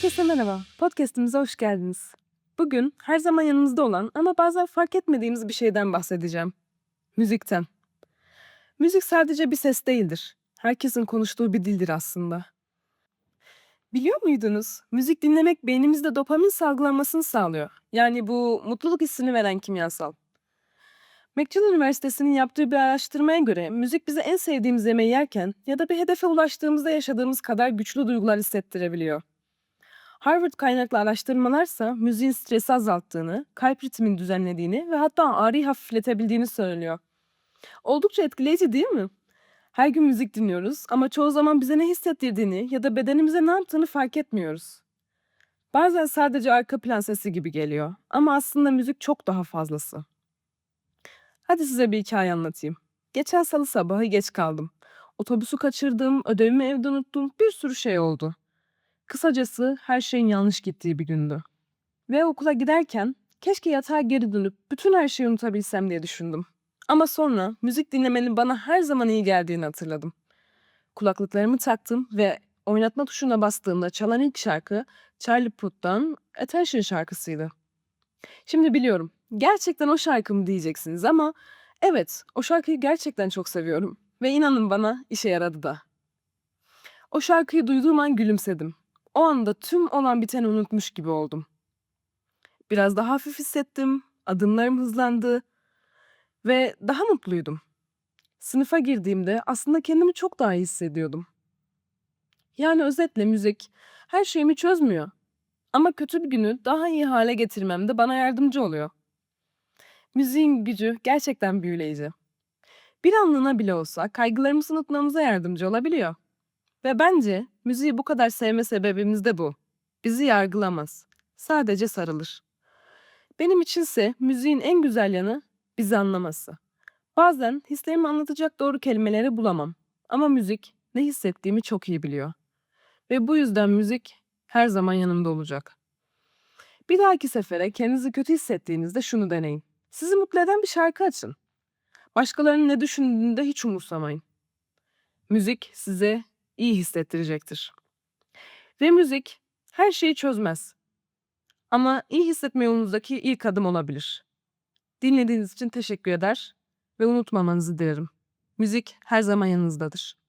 Herkese merhaba. Podcast'imize hoş geldiniz. Bugün her zaman yanımızda olan ama bazen fark etmediğimiz bir şeyden bahsedeceğim. Müzikten. Müzik sadece bir ses değildir. Herkesin konuştuğu bir dildir aslında. Biliyor muydunuz? Müzik dinlemek beynimizde dopamin salgılanmasını sağlıyor. Yani bu mutluluk hissini veren kimyasal. McGill Üniversitesi'nin yaptığı bir araştırmaya göre müzik bize en sevdiğimiz yemeği yerken ya da bir hedefe ulaştığımızda yaşadığımız kadar güçlü duygular hissettirebiliyor. Harvard kaynaklı araştırmalarsa müziğin stresi azalttığını, kalp ritmini düzenlediğini ve hatta ağrıyı hafifletebildiğini söylüyor. Oldukça etkileyici değil mi? Her gün müzik dinliyoruz ama çoğu zaman bize ne hissettirdiğini ya da bedenimize ne yaptığını fark etmiyoruz. Bazen sadece arka plan sesi gibi geliyor ama aslında müzik çok daha fazlası. Hadi size bir hikaye anlatayım. Geçen salı sabahı geç kaldım. Otobüsü kaçırdım, ödevimi evde unuttum, bir sürü şey oldu. Kısacası her şeyin yanlış gittiği bir gündü. Ve okula giderken keşke yatağa geri dönüp bütün her şeyi unutabilsem diye düşündüm. Ama sonra müzik dinlemenin bana her zaman iyi geldiğini hatırladım. Kulaklıklarımı taktım ve oynatma tuşuna bastığımda çalan ilk şarkı Charlie Puth'tan Attention şarkısıydı. Şimdi biliyorum, gerçekten o şarkı mı diyeceksiniz ama evet, o şarkıyı gerçekten çok seviyorum ve inanın bana işe yaradı da. O şarkıyı duyduğum an gülümsedim. O anda tüm olan biteni unutmuş gibi oldum. Biraz daha hafif hissettim, adımlarım hızlandı ve daha mutluydum. Sınıfa girdiğimde aslında kendimi çok daha iyi hissediyordum. Yani özetle müzik her şeyimi çözmüyor. Ama kötü bir günü daha iyi hale getirmemde bana yardımcı oluyor. Müziğin gücü gerçekten büyüleyici. Bir anlığına bile olsa kaygılarımızı unutmamıza yardımcı olabiliyor. Ve bence müziği bu kadar sevme sebebimiz de bu. Bizi yargılamaz. Sadece sarılır. Benim içinse müziğin en güzel yanı bizi anlaması. Bazen hislerimi anlatacak doğru kelimeleri bulamam. Ama müzik ne hissettiğimi çok iyi biliyor. Ve bu yüzden müzik her zaman yanımda olacak. Bir dahaki sefere kendinizi kötü hissettiğinizde şunu deneyin. Sizi mutlu eden bir şarkı açın. Başkalarının ne düşündüğünü de hiç umursamayın. Müzik size iyi hissettirecektir. Ve müzik her şeyi çözmez. Ama iyi hissetme yolunuzdaki ilk adım olabilir. Dinlediğiniz için teşekkür eder ve unutmamanızı dilerim. Müzik her zaman yanınızdadır.